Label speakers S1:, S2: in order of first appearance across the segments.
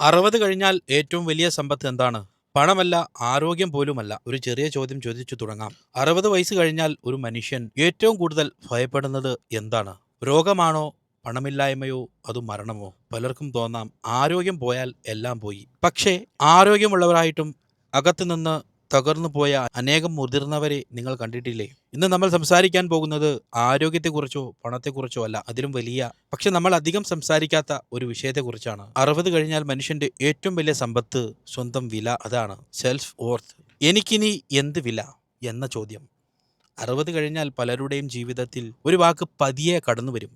S1: അറുപത് കഴിഞ്ഞാൽ ഏറ്റവും വലിയ സമ്പത്ത് എന്താണ്? പണമല്ല ആരോഗ്യം പോലുമല്ല. ഒരു ചെറിയ ചോദ്യം ചോദിച്ചു തുടങ്ങാം. അറുപത് വയസ്സ് കഴിഞ്ഞാൽ ഒരു മനുഷ്യൻ ഏറ്റവും കൂടുതൽ ഭയപ്പെടുന്നത് എന്താണ്? രോഗമാണോ? പണമില്ലായ്മയോ? അത് മരണമോ? പലർക്കും തോന്നാം. ആരോഗ്യം പോയാൽ എല്ലാം പോയി. പക്ഷേ ആരോഗ്യമുള്ളവരായിട്ടും അകത്തുനിന്ന് തകർന്നു പോയ അനേകം മുതിർന്നവരെ നിങ്ങൾ കണ്ടിട്ടില്ലേ? ഇന്ന് നമ്മൾ സംസാരിക്കാൻ പോകുന്നത് ആരോഗ്യത്തെക്കുറിച്ചോ പണത്തെക്കുറിച്ചോ അല്ല അതിലും വലിയ പക്ഷെ നമ്മൾ അധികം സംസാരിക്കാത്ത ഒരു വിഷയത്തെക്കുറിച്ചാണ്. അറുപത് കഴിഞ്ഞാൽ മനുഷ്യന്റെ ഏറ്റവും വലിയ സമ്പത്ത് സ്വന്തം വില അതാണ് സെൽഫ് ഓർത്ത് എനിക്കിനി എന്ത് വില എന്ന ചോദ്യം. അറുപത് കഴിഞ്ഞാൽ പലരുടെയും ജീവിതത്തിൽ ഒരു വാക്ക് പതിയെ കടന്നു വരും.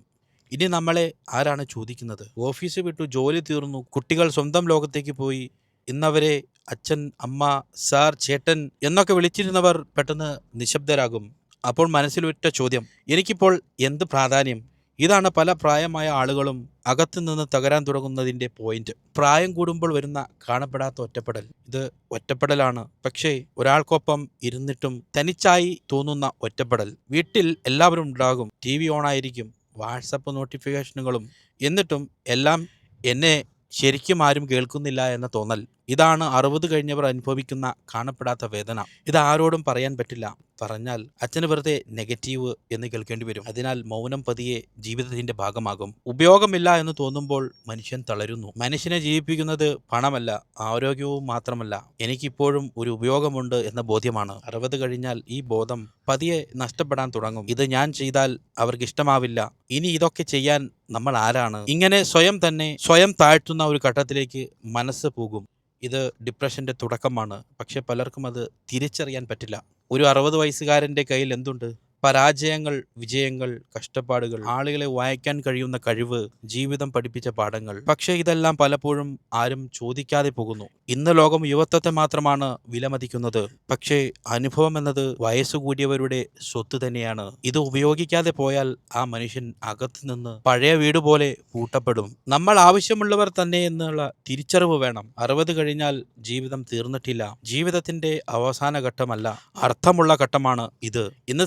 S1: ഇനി നമ്മളെ ആരാണ് ചോദിക്കുന്നത്? ഓഫീസ് വിട്ടു ജോലി തീർന്നു കുട്ടികൾ സ്വന്തം ലോകത്തേക്ക് പോയി ഇന്നവരെ അച്ഛൻ അമ്മ സാർ ചേട്ടൻ എന്നൊക്കെ വിളിച്ചിരുന്നവർ പെട്ടെന്ന് നിശബ്ദരാകും. അപ്പോൾ മനസ്സിലൊറ്റ ചോദ്യം എനിക്കിപ്പോൾ എന്ത് പ്രാധാന്യം? ഇതാണ് പല പ്രായമായ ആളുകളും അകത്തു നിന്ന് തകരാൻ തുടങ്ങുന്നതിന്റെ പോയിന്റ് പ്രായം കൂടുമ്പോൾ വരുന്ന കാണപ്പെടാത്ത ഒറ്റപ്പെടൽ. ഇത് ഒറ്റപ്പെടലാണ്. പക്ഷേ ഒരാൾക്കൊപ്പം ഇരുന്നിട്ടും തനിച്ചായി തോന്നുന്ന ഒറ്റപ്പെടൽ. വീട്ടിൽ എല്ലാവരും ഉണ്ടാകും. ടി വി ഓണായിരിക്കും. വാട്സപ്പ് നോട്ടിഫിക്കേഷനുകളും. എന്നിട്ടും എല്ലാം എന്നെ ശരിക്കും ആരും കേൾക്കുന്നില്ല എന്ന തോന്നൽ. ഇതാണ് അറുപത് കഴിഞ്ഞവർ അനുഭവിക്കുന്ന കാണപ്പെടാത്ത വേദന. ഇത് ആരോടും പറയാൻ പറ്റില്ല. പറഞ്ഞാൽ അച്ഛന് വെറുതെ നെഗറ്റീവ് എന്ന് കേൾക്കേണ്ടി വരും. അതിനാൽ മൗനം പതിയെ ജീവിതത്തിന്റെ ഭാഗമാകും. ഉപയോഗമില്ല എന്ന് തോന്നുമ്പോൾ മനുഷ്യൻ തളരുന്നു. മനുഷ്യനെ ജീവിപ്പിക്കുന്നത് പണമല്ല ആരോഗ്യവും മാത്രമല്ല. എനിക്കിപ്പോഴും ഒരു ഉപയോഗമുണ്ട് എന്ന ബോധ്യമാണ്. അറുപത് കഴിഞ്ഞാൽ ഈ ബോധം പതിയെ നഷ്ടപ്പെടാൻ തുടങ്ങും. ഇത് ഞാൻ ചെയ്താൽ അവർക്ക് ഇഷ്ടമാവില്ല. ഇനി ഇതൊക്കെ ചെയ്യാൻ നമ്മൾ ആരാണ്? ഇങ്ങനെ സ്വയം തന്നെ സ്വയം താഴ്ത്തുന്ന ഒരു ഘട്ടത്തിലേക്ക് മനസ്സ് പോകും. ഇത് ഡിപ്രഷന്റെ തുടക്കമാണ്. പക്ഷെ പലർക്കും അത് തിരിച്ചറിയാൻ പറ്റില്ല. ഒരു അറുപത് വയസ്സുകാരന്റെ കയ്യിൽ എന്തുണ്ട്? പരാജയങ്ങൾ വിജയങ്ങൾ കഷ്ടപ്പാടുകൾ ആളുകളെ വായിക്കാൻ കഴിയുന്ന കഴിവ് ജീവിതം പഠിപ്പിച്ച പാഠങ്ങൾ. പക്ഷേ ഇതെല്ലാം പലപ്പോഴും ആരും ചോദിക്കാതെ പോകുന്നു. ഇന്ന് ലോകം യുവത്വത്തെ മാത്രമാണ് വിലമതിക്കുന്നത്. പക്ഷേ അനുഭവം എന്നത് വയസ്സുകൂടിയവരുടെ സ്വത്ത് തന്നെയാണ്. ഇത് ഉപയോഗിക്കാതെ പോയാൽ ആ മനുഷ്യൻ അകത്തു നിന്ന് പഴയ വീട് പോലെ പൂട്ടപ്പെടും. നമ്മൾ ആവശ്യമുള്ളവർ തന്നെ എന്നുള്ള തിരിച്ചറിവ് വേണം. അറുപത് കഴിഞ്ഞാൽ ജീവിതം തീർന്നിട്ടില്ല. ജീവിതത്തിന്റെ അവസാന ഘട്ടമല്ല അർത്ഥമുള്ള ഘട്ടമാണ് ഇത്. ഇന്ന്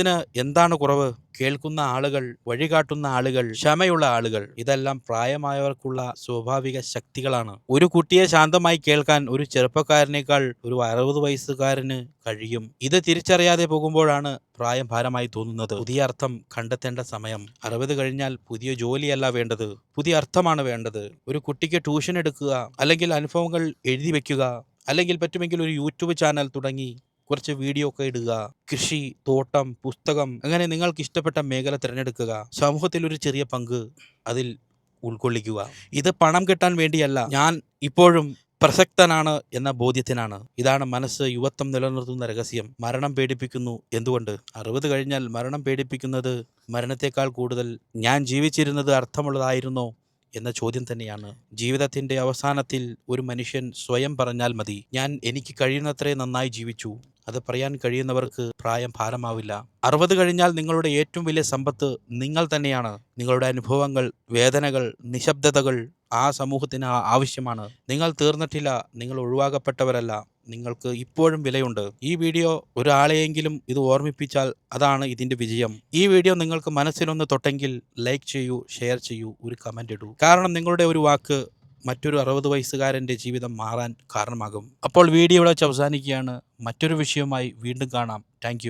S1: സമൂഹത്തിന് എന്താണ് കുറവ്? കേൾക്കുന്ന ആളുകൾ വഴികാട്ടുന്ന ആളുകൾ ക്ഷമയുള്ള ആളുകൾ ഇതെല്ലാം പ്രായമായവർക്കുള്ള സ്വാഭാവിക ശക്തികളാണ്. ഒരു കുട്ടിയെ ശാന്തമായി കേൾക്കാൻ ഒരു ചെറുപ്പക്കാരനേക്കാൾ ഒരു അറുപത് വയസ്സുകാരന് കഴിയും. ഇത് തിരിച്ചറിയാതെ പോകുമ്പോഴാണ് പ്രായം ഭാരമായി തോന്നുന്നത്. പുതിയ അർത്ഥം കണ്ടെത്തേണ്ട സമയം. അറുപത് കഴിഞ്ഞാൽ പുതിയ ജോലിയല്ല വേണ്ടത്. പുതിയ അർത്ഥമാണ് വേണ്ടത്. ഒരു കുട്ടിക്ക് ട്യൂഷൻ എടുക്കുക അല്ലെങ്കിൽ അനുഭവങ്ങൾ എഴുതി വെക്കുക അല്ലെങ്കിൽ പറ്റുമെങ്കിൽ ഒരു യൂട്യൂബ് ചാനൽ തുടങ്ങി കുറച്ച് വീഡിയോ ഒക്കെ ഇടുക കൃഷി തോട്ടം പുസ്തകം അങ്ങനെ നിങ്ങൾക്ക് ഇഷ്ടപ്പെട്ട മേഖല തിരഞ്ഞെടുക്കുക സമൂഹത്തിൽ ഒരു ചെറിയ പങ്ക് അതിൽ ഉൾക്കൊള്ളിക്കുക. ഇത് പണം കിട്ടാൻ വേണ്ടിയല്ല ഞാൻ ഇപ്പോഴും പ്രസക്തനാണ് എന്ന ബോധ്യത്തിനാണ്. ഇതാണ് മനസ്സ് യുവത്വം നിലനിർത്തുന്ന രഹസ്യം. മരണം പേടിപ്പിക്കുന്നു എന്തുകൊണ്ട്? അറുപത് കഴിഞ്ഞാൽ മരണം പേടിപ്പിക്കുന്നത് മരണത്തെക്കാൾ കൂടുതൽ ഞാൻ ജീവിച്ചിരുന്നത് അർത്ഥമുള്ളതായിരുന്നോ എന്ന ചോദ്യം തന്നെയാണ്. ജീവിതത്തിന്റെ അവസാനത്തിൽ ഒരു മനുഷ്യൻ സ്വയം പറഞ്ഞാൽ മതി ഞാൻ എനിക്ക് കഴിയുന്നത്രേ നന്നായി ജീവിച്ചു അത് പറയാൻ കഴിയുന്നവർക്ക് പ്രായം ഭാരമാവില്ല. അറുപത് കഴിഞ്ഞാൽ നിങ്ങളുടെ ഏറ്റവും വലിയ സമ്പത്ത് നിങ്ങൾ തന്നെയാണ്. നിങ്ങളുടെ അനുഭവങ്ങൾ വേദനകൾ നിശബ്ദതകൾ ആ സമൂഹത്തിന് ആവശ്യമാണ്. നിങ്ങൾ തീർന്നിട്ടില്ല നിങ്ങൾ ഒഴിവാക്കപ്പെട്ടവരല്ല നിങ്ങൾക്ക് ഇപ്പോഴും വിലയുണ്ട്. ഈ വീഡിയോ ഒരാളെയെങ്കിലും ഇത് ഓർമ്മിപ്പിച്ചാൽ അതാണ് ഇതിന്റെ വിജയം. ഈ വീഡിയോ നിങ്ങൾക്ക് മനസ്സിലൊന്ന് തൊട്ടെങ്കിൽ ലൈക്ക് ചെയ്യൂ ഷെയർ ചെയ്യൂ ഒരു കമന്റ് ഇടൂ. കാരണം നിങ്ങളുടെ ഒരു വാക്ക് മറ്റൊരു അറുപത് വയസ്സുകാരന്റെ ജീവിതം മാറാൻ കാരണമാകും. അപ്പോൾ വീഡിയോ ഇവിടെ വെച്ച് അവസാനിക്കുകയാണ്. മറ്റൊരു വിഷയവുമായി വീണ്ടും കാണാം. താങ്ക്